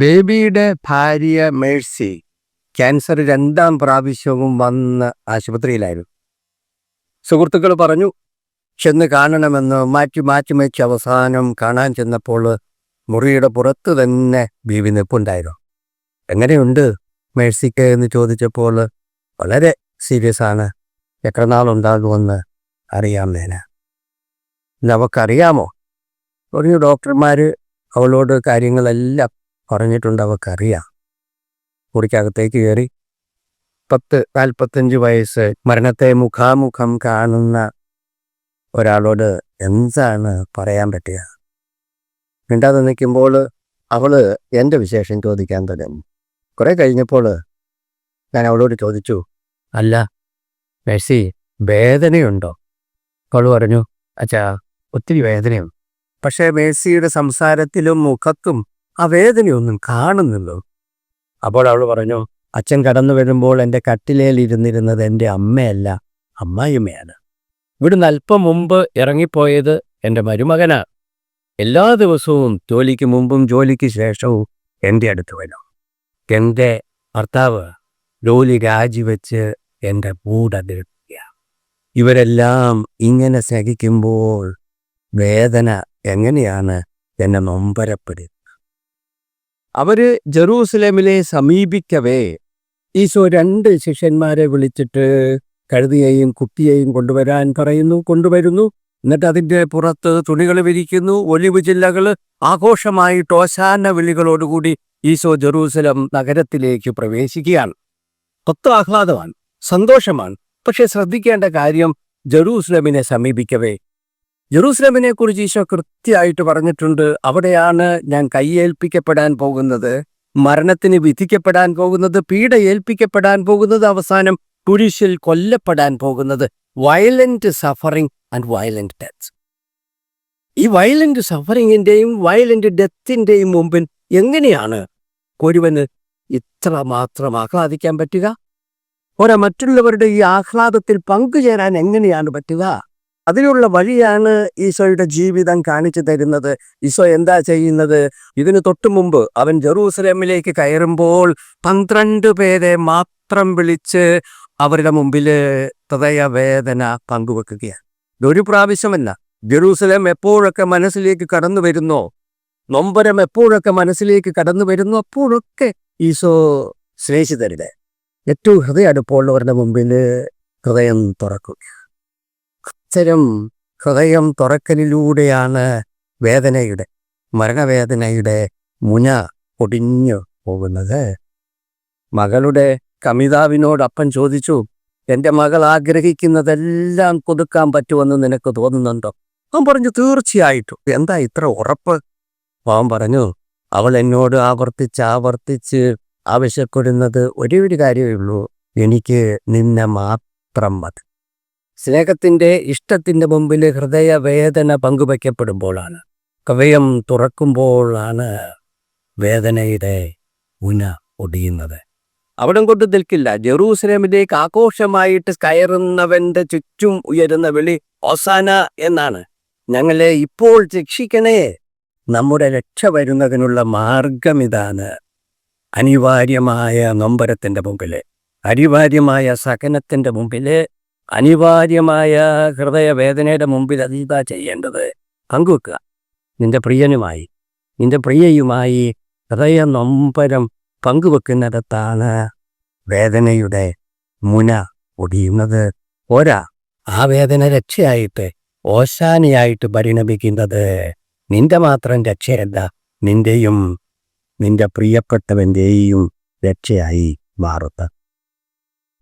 ബേബിയുടെ ഭാര്യ Mercy cancer രണ്ടാം പ്രാവശ്യവും വന്ന് ആശുപത്രിയിലായിരുന്നു. സുഹൃത്തുക്കൾ പറഞ്ഞു ചെന്ന് കാണണമെന്ന് മാറ്റി മാറ്റി മേച്ച് അവസാനം കാണാൻ ചെന്നപ്പോൾ മുറിയുടെ പുറത്ത് തന്നെ ബീവി നിൽപ്പുണ്ടായിരുന്നു എങ്ങനെയുണ്ട് മേഴ്സിക്ക്? എന്ന് ചോദിച്ചപ്പോൾ വളരെ സീരിയസ് ആണ്. എത്ര നാളുണ്ടാകുമെന്ന് ഇല്ല അവക്കറിയാമോ പറഞ്ഞു ഡോക്ടർമാർ അവളോട് കാര്യങ്ങളെല്ലാം പറഞ്ഞിട്ടുണ്ട് അവക്കറിയാം. മുറിക്കകത്തേക്ക് കയറി പത്ത് നാൽപ്പത്തഞ്ച് വയസ്സ് മരണത്തെ മുഖാമുഖം കാണുന്ന ഒരാളോട് എന്താണ് പറയാൻ പറ്റുക? മിണ്ടാതെ നിൽക്കുമ്പോൾ അവൾ എന്റെ വിശേഷം ചോദിക്കാൻ തുടങ്ങി. കുറേ കഴിഞ്ഞപ്പോൾ ഞാൻ അവളോട് ചോദിച്ചു അല്ല മെസ്സി വേദനയുണ്ടോ? അവൾ പറഞ്ഞു അച്ഛാ ഒത്തിരി വേദനയുണ്ട്. പക്ഷേ മേഴ്സിയുടെ സംസാരത്തിലും മുഖത്തും ആ വേദനയൊന്നും കാണുന്നില്ലോ. അപ്പോൾ അവൾ പറഞ്ഞു അച്ഛൻ കടന്നു വരുമ്പോൾ എന്റെ കട്ടിലേൽ ഇരുന്നിരുന്നത് എന്റെ അമ്മയല്ല അമ്മായിമ്മയാണ് ഇവിടുന്ന് അല്പം മുമ്പ് ഇറങ്ങിപ്പോയത് എന്റെ മരുമകനാണ് എല്ലാ ദിവസവും ജോലിക്ക് മുമ്പും ജോലിക്ക് ശേഷവും എന്റെ അടുത്ത് വരും. എന്റെ ഭർത്താവ് ജോലി രാജിവെച്ച് എന്റെ കൂടതിരുത്തുക ഇവരെല്ലാം ഇങ്ങനെ സഹിക്കുമ്പോൾ വേദന എങ്ങനെയാണ് എന്നെ നൊമ്പരപ്പെടുക അവർ ജെറൂസലേമിലെ സമീപിക്കവേ. ഈശോ രണ്ട് ശിഷ്യന്മാരെ വിളിച്ചിട്ട് കഴുതിയെയും കുട്ടിയെയും കൊണ്ടുവരാൻ പറയുന്നു കൊണ്ടുവരുന്നു. എന്നിട്ട് അതിന്റെ പുറത്ത് തുണികൾ വിരിക്കുന്നു ഒലിവ് ജില്ലകൾ ആഘോഷമായി ടോശാന വിളികളോടുകൂടി ഈശോ ജെറൂസലം നഗരത്തിലേക്ക് പ്രവേശിക്കുകയാണ്. ഒത്ത ആഹ്ലാദമാണ് സന്തോഷമാണ്. പക്ഷെ ശ്രദ്ധിക്കേണ്ട കാര്യം ജെറൂസലമിനെ സമീപിക്കവേ. ജെറൂസലമിനെ കുറിച്ച് ഈശോ കൃത്യമായിട്ട് പറഞ്ഞിട്ടുണ്ട് അവിടെയാണ് ഞാൻ കൈയേൽപ്പിക്കപ്പെടാൻ പോകുന്നത് മരണത്തിന് വിധിക്കപ്പെടാൻ പോകുന്നത് പീഡ ഏൽപ്പിക്കപ്പെടാൻ പോകുന്നത് അവസാനം കുരിശിൽ കൊല്ലപ്പെടാൻ പോകുന്നത് violent suffering and violent death ഈ വയലന്റ് സഫറിങ്ങിന്റെയും വയലന്റ് ഡെത്തിന്റെയും മുമ്പിൽ എങ്ങനെയാണ് ഒരുവന് ഇത്ര മാത്രം ആഹ്ലാദിക്കാൻ പറ്റുക? ഒരാ മറ്റുള്ളവരുടെ ഈ ആഹ്ലാദത്തിൽ പങ്കുചേരാൻ എങ്ങനെയാണ് പറ്റുക? അതിനുള്ള വഴിയാണ് ഈശോയുടെ ജീവിതം കാണിച്ചു തരുന്നത്. ഈശോ എന്താ ചെയ്യുന്നത്? ഇതിനു തൊട്ടു മുമ്പ് അവൻ ജെറൂസലേമിലേക്ക് കയറുമ്പോൾ പന്ത്രണ്ട് പേരെ മാത്രം വിളിച്ച് അവരുടെ മുമ്പിൽ ഹൃദയവേദന പങ്കുവെക്കുകയാണ്. ഒരു പ്രാവശ്യമല്ല. ജെറൂസലേം എപ്പോഴൊക്കെ മനസ്സിലേക്ക് കടന്നു വരുന്നോ? നൊമ്പരം എപ്പോഴൊക്കെ മനസ്സിലേക്ക് കടന്നു വരുന്നു? അപ്പോഴൊക്കെ ഈശോ സ്നേഹിതരുടെ ഏറ്റവും ഹൃദയ അടുപ്പമുള്ളവരുടെ മുമ്പിൽ ഹൃദയം തുറക്കുക. അത്തരം ഹൃദയം തുറക്കലിലൂടെയാണ് വേദനയുടെ മരണവേദനയുടെ മുന ഒടിഞ്ഞു പോകുന്നത്. മകളുടെ കമിതാവിനോട് അപ്പൻ ചോദിച്ചു എന്റെ മകൾ ആഗ്രഹിക്കുന്നതെല്ലാം കൊടുക്കാൻ പറ്റുമെന്ന് നിനക്ക് തോന്നുന്നുണ്ടോ? അവൻ പറഞ്ഞു തീർച്ചയായിട്ടും. എന്താ ഇത്ര ഉറപ്പ്? അവൻ പറഞ്ഞു അവൾ എന്നോട് ആവർത്തിച്ച് ആവർത്തിച്ച് ആവശ്യപ്പെടുന്നത് ഒരേ ഒരു കാര്യമേ ഉള്ളൂ. എനിക്ക് നിന്നെ മാത്രം മതി. സ്നേഹത്തിന്റെ ഇഷ്ടത്തിന്റെ മുമ്പിൽ ഹൃദയവേദന പങ്കുവയ്ക്കപ്പെടുമ്പോഴാണ്. കവയം തുറക്കുമ്പോഴാണ് വേദനയുടെ ഉന ഒടിയുന്നത്. അവിടം കൊണ്ട് നിൽക്കില്ല. ജെറൂസലേമിലേക്ക് ആഘോഷമായിട്ട് കയറുന്നവന്റെ ചുറ്റും ഉയരുന്ന വിളി ഓസാന എന്നാണ്. ഞങ്ങളെ ഇപ്പോൾ രക്ഷിക്കണേ. നമ്മുടെ രക്ഷ വരുന്നതിനുള്ള മാർഗം ഇതാണ് അനിവാര്യമായ നൊമ്പരത്തിന്റെ മുമ്പിൽ അനിവാര്യമായ സഹനത്തിന്റെ മുമ്പിൽ അനിവാര്യമായ ഹൃദയവേദനയുടെ മുമ്പിൽ അതീതാ ചെയ്യേണ്ടത്. പങ്കുവെക്കുക. നിന്റെ പ്രിയനുമായി നിന്റെ പ്രിയയുമായി ഹൃദയ നൊമ്പരം പങ്കുവെക്കുന്നിടത്താണ് വേദനയുടെ മുന ഒടിയുന്നത് ഒരാ ആ വേദന രക്ഷയായിട്ട് ഓശാനയായിട്ട് പരിണമിക്കുന്നത്. നിന്റെ മാത്രം രക്ഷയല്ല നിന്റെയും നിന്റെ പ്രിയപ്പെട്ടവന്റെയും രക്ഷയായി മാറുന്നത്